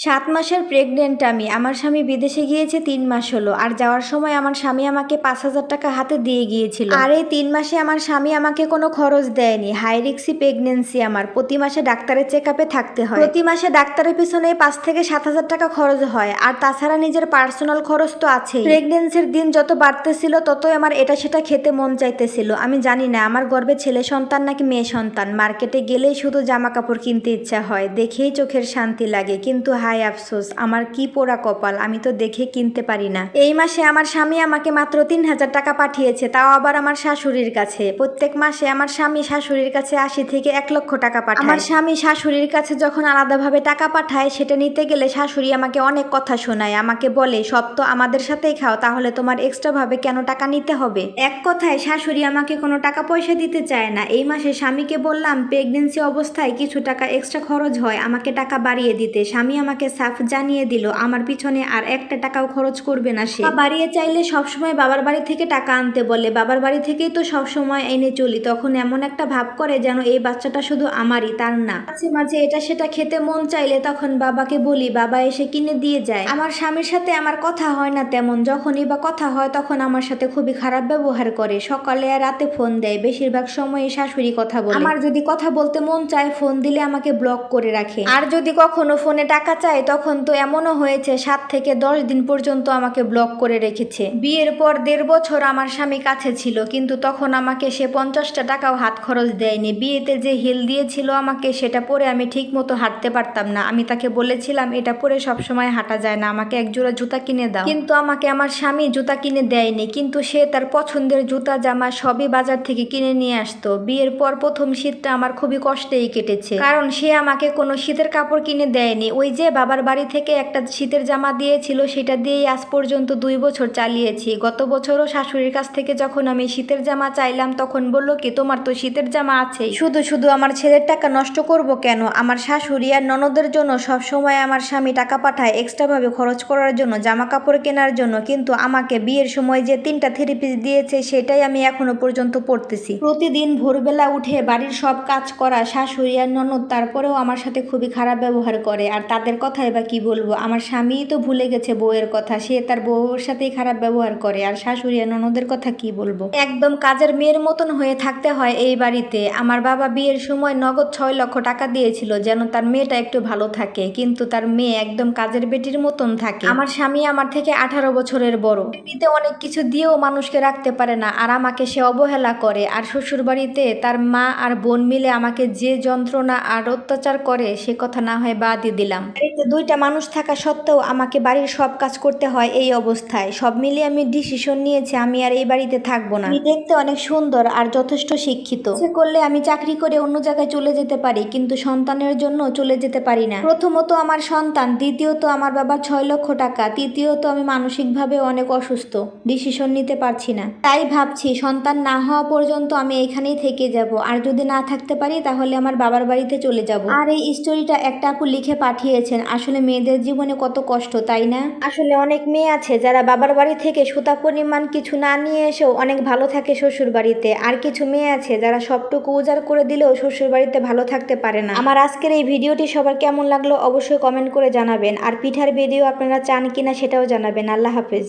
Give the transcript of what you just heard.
সাত মাসের প্রেগনেন্ট আমি। আমার স্বামী বিদেশে গিয়েছে, তিন মাস হলো। আর যাওয়ার সময় আমার স্বামী আমাকে পাঁচ হাজার টাকা হাতে দিয়ে গিয়েছিল। আর এই তিন মাসে আমার স্বামী আমাকে কোনো খরচ দেয়নি। হাই রিক্সি প্রেগনেন্সি আমার। প্রতি মাসে ডাক্তারের চেক আপে থাকতে হয়। প্রতি মাসে ডাক্তারের পিছনে পাঁচ থেকে সাত হাজার টাকা খরচ হয়। আর তাছাড়া নিজের পার্সোনাল খরচ তো আছেই। প্রেগনেন্সির দিন যত বাড়তেছিল, ততই আমার এটা সেটা খেতে মন চাইতেছিল। আমি জানি না, আমার গর্বে ছেলে সন্তান নাকি মেয়ে সন্তান? মার্কেটে গেলেই শুধু জামা কাপড় কিনতে ইচ্ছা হয়। দেখেই চোখের শান্তি লাগে। কিন্তু হাই আফসোস, আমার কি পোড়া কপাল, আমি তো দেখে কিনতে পারি না। এই মাসে আমার স্বামী আমাকে মাত্র তিন হাজার টাকা পাঠিয়েছে, তাও আবার আমার শাশুড়ির কাছে। প্রত্যেক মাসে আমার স্বামী শাশুড়ির কাছে আশি থেকে এক লক্ষ টাকা পাঠায়। আমার স্বামী শাশুড়ির কাছে যখন আলাদাভাবে টাকা পাঠায়, সেটা নিতে গেলে শাশুড়ি আমাকে অনেক কথা শোনায়। আমাকে বলে, সব তো আমাদের সাথেই খাও, তাহলে তোমার এক্সট্রা ভাবে কেন টাকা নিতে হবে? এক কথায়, শাশুড়ি আমাকে কোনো টাকা পয়সা দিতে চায় না। এই মাসে স্বামীকে বললাম প্রেগনেন্সি অবস্থায় কিছু টাকা এক্সট্রা খরচ হয়, আমাকে টাকা বাড়িয়ে দিতে। স্বামী আমাকে সাফ জানিয়ে দিল, আমার পিছনে আর একটা টাকাও খরচ করবে না সে। বাড়িয়ে চাইলে সবসময় বাবার বাড়ি থেকে টাকা আনতে বলে, বাবার বাড়ি থেকেই তো সবসময় এনে চলি। তখন এমন একটা ভাব করে যেন এই বাচ্চাটা শুধু আমারই, তার না। মাঝে মাঝে এটা সেটা খেতে মন চাইলে তখন বাবাকে বলি, বাবা এসে কিনে দিয়ে যায়। আমার স্বামীর সাথে আমার কথা হয় না তেমন, যখনই বা কথা হয় তখন আমার সাথে খুবই খারাপ ব্যবহার করে। সকালে আর রাতে ফোন দেয়, বেশিরভাগ সময় শাশুড়ি কথা বলে। আমার যদি কথা বলতে মন চায়, ফোন দিলে আমাকে ব্লক করে রাখে। আর যদি কখনো ফোনে টাকা চায় তখন তো এমনও হয়েছে, সাত থেকে দশ দিন পর্যন্ত আমাকে ব্লক করে রেখেছে। বিয়ের পর দেড় বছর আমার স্বামী কাছে ছিল, কিন্তু তখন আমাকে সে পঞ্চাশটা টাকাও হাত খরচ দেয়নি। বিয়েতে যে হিল দিয়েছিল আমাকে, সেটা পরে আমি ঠিক মতো হাঁটতে পারতাম না। আমি তাকে বলেছিলাম, এটা পরে সবসময় হাঁটা যায় না, আমাকে এক জোড়া জুতা কিনে দাও। কিন্তু আমাকে আমার স্বামী জুতা কিনে দেয়নি, কিন্তু সে তার পছন্দের জুতা, জামা সবই বাজার থেকে কিনে নিয়ে আসতো। বিয়ের পর প্রথম শীতটা আমার খুবই কষ্টেই কেটেছে, কারণ সে আমাকে কোনো শীতের কাপড় কিনে দেয়নি। ওই যে বাবার বাড়ি থেকে একটা শীতের জামা দিয়েছিল, সেটা দিয়েই আজ পর্যন্ত দুই বছর চালিয়েছি। গত বছরও শাশুড়ির কাছ থেকে যখন আমি শীতের জামা চাইলাম, তখন বলল, কি তোমার তো শীতের জামা আছেই। শুধু শুধু আমার ছেলের টাকা নষ্ট করব কেন? আমার শাশুড়ি আর ননদের জন্য সব সময় আমার স্বামী টাকা পাঠায় এক্সট্রাভাবে খরচ করার জন্য জামা কাপড় কেনার জন্য। কিন্তু আমাকে বিয়ের সময় যে তিনটা থ্রি পিস দিয়েছে, সেটাই আমি এখনও পর্যন্ত পড়তেছি প্রতিদিন ভোরবেলা উঠে বাড়ির সব কাজ করা শাশুড়ি আর ননদ, তারপরেও আমার সাথে খুবই খারাপ ব্যবহার করে। আর তাদের কথাই বা কি বলব? আমার স্বামীই তো ভুলে গেছে বউয়ের কথা। সে তার বউয়ের সাথেই খারাপ ব্যবহার করে। আর শাশুড়ি আর ননদের কথা কি বলব? একদম কাজের মেয়ের মতন হয়ে থাকতে হয় এই বাড়িতে। আমার বাবা বিয়ের সময় নগদ ছয় লক্ষ টাকা দিয়েছিল যেন তার মেয়েটা একটু ভালো থাকে। কিন্তু তার মেয়ে একদম কাজের বেটির মতন থাকে। আমার স্বামী আমার থেকে আঠারো বছরের বড়। এমনিতে অনেক কিছু দিয়েও মানুষকে রাখতে পারে না। আর আমাকে সে অবহেলা করে। আর শ্বশুর বাড়িতে তার মা আর বোন মিলে আমাকে যে যন্ত্রণা আর অত্যাচার করে, সে কথা না হয় বাদই দিলাম। দুইটা মানুষ থাকা সত্ত্বেও আমাকে বাড়ির সব কাজ করতে হয় এই অবস্থায়। সব মিলিয়ে আমি ডিসিশন নিয়েছি, আমি আর এই বাড়িতে থাকব না। দেখতে অনেক সুন্দর আর যথেষ্ট শিক্ষিত। করলে আমি চাকরি করে অন্য জায়গায় চলে যেতে পারি, কিন্তু সন্তানের জন্য চলে যেতে পারি না। প্রথমত আমার সন্তান, দ্বিতীয়ত আমার বাবার ছয় লক্ষ টাকা, তৃতীয়ত আমি মানসিকভাবে অনেক অসুস্থ ডিসিশন নিতে পারছি না। তাই ভাবছি, সন্তান না হওয়া পর্যন্ত আমি এখানেই থেকে যাব। আর যদি না থাকতে পারি, তাহলে আমার বাবার বাড়িতে চলে যাব। আর এই স্টোরিটা একটা আপু লিখে পাঠিয়েছেন। আসলে মেয়েদের জীবনে কত কষ্ট, তাই না? আসলে অনেক মেয়ে আছে যারা বাবার বাড়ি থেকে সুতা পরিমাণ কিছু না নিয়ে এসেও অনেক ভালো থাকে শ্বশুর বাড়িতে আর কিছু মেয়ে আছে যারা সবটুকু উজাড় করে দিলেও শ্বশুর বাড়িতে ভালো থাকতে পারে না। আমার আজকের এই ভিডিওটি সবার কেমন লাগল অবশ্যই কমেন্ট করে জানাবেন। আর পিঠার ভিডিও আপনারা চান কিনা সেটাও জানাবেন। আল্লাহ হাফেজ।